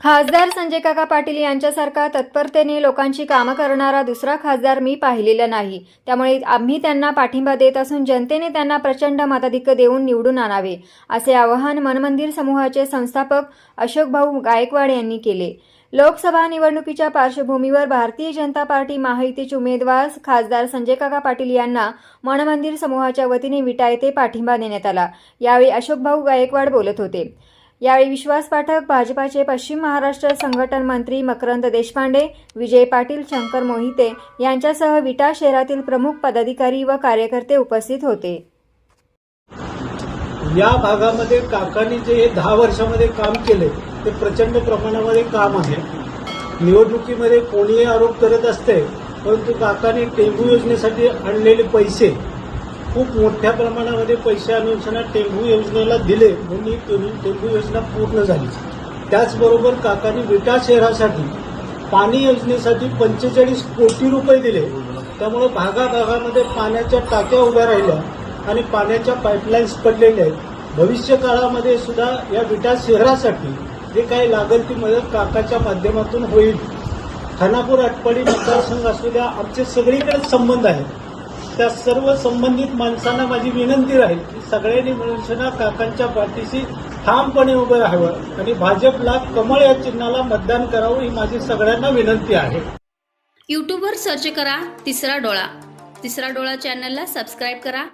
खासदार संजय काका पाटील यांच्यासारखा तत्परतेने लोकांची कामं करणारा दुसरा खासदार मी पाहिलेला नाही. त्यामुळे आम्ही त्यांना पाठिंबा देत असून जनतेने त्यांना प्रचंड मताधिक्य देऊन निवडून आणावे असे आवाहन मनमंदिर समूहाचे संस्थापक अशोक भाऊ गायकवाड यांनी केले. लोकसभा निवडणुकीच्या पार्श्वभूमीवर भारतीय जनता पार्टी महायुतीचे उमेदवार खासदार संजय काका पाटील यांना मनमंदिर समूहाच्या वतीने विटा येथे पाठिंबा देण्यात आला. यावेळी अशोकभाऊ गायकवाड बोलत होते. यावेळी विश्वास पाठक भाजपाचे पश्चिम महाराष्ट्र संघटन मंत्री मकरंद देशपांडे विजय पाटील शंकर मोहिते यांच्यासह विटा शहरातील प्रमुख पदाधिकारी व कार्यकर्ते उपस्थित होते. या भागामध्ये काकांनी जे हे दहा वर्षामध्ये काम केले ते प्रचंड प्रमाणामध्ये काम आहे. निवडणुकीमध्ये कोणीही आरोप करत असते परंतु काकांनी टेंबू योजनेसाठी आणलेले पैसे खूप मोठ्या प्रमाणामध्ये पैसे अनुषंगाने टेंभू योजनेला दिले म्हणून ही टेंभू योजना पूर्ण झाली. त्याचबरोबर काकांनी विटा शहरासाठी पाणी योजनेसाठी पंचेचाळीस कोटी रुपये दिले. त्यामुळे भागाभागामध्ये पाण्याच्या टाक्या उभ्या राहिल्या आणि पाण्याच्या पाईपलाईन्स पडलेल्या आहेत. भविष्य काळामध्ये सुद्धा या विटा शहरासाठी जे काही लागेल ती मदत काकाच्या माध्यमातून होईल. खानापूर आटपाडी मतदारसंघ असू द्या आमचे सगळीकडे संबंध आहेत. त्या सर्व संबंधित माणसांना माझी विनंती राहील की सगळ्यांनी मिळून काकांच्या पाठीशी ठामपणे उभं राहावं आणि भाजपला कमळ या चिन्हाला मतदान करावं ही माझी सगळ्यांना विनंती आहे. यूट्यूबवर सर्च करा तिसरा डोळा. तिसरा डोळा चॅनलला सबस्क्राईब करा.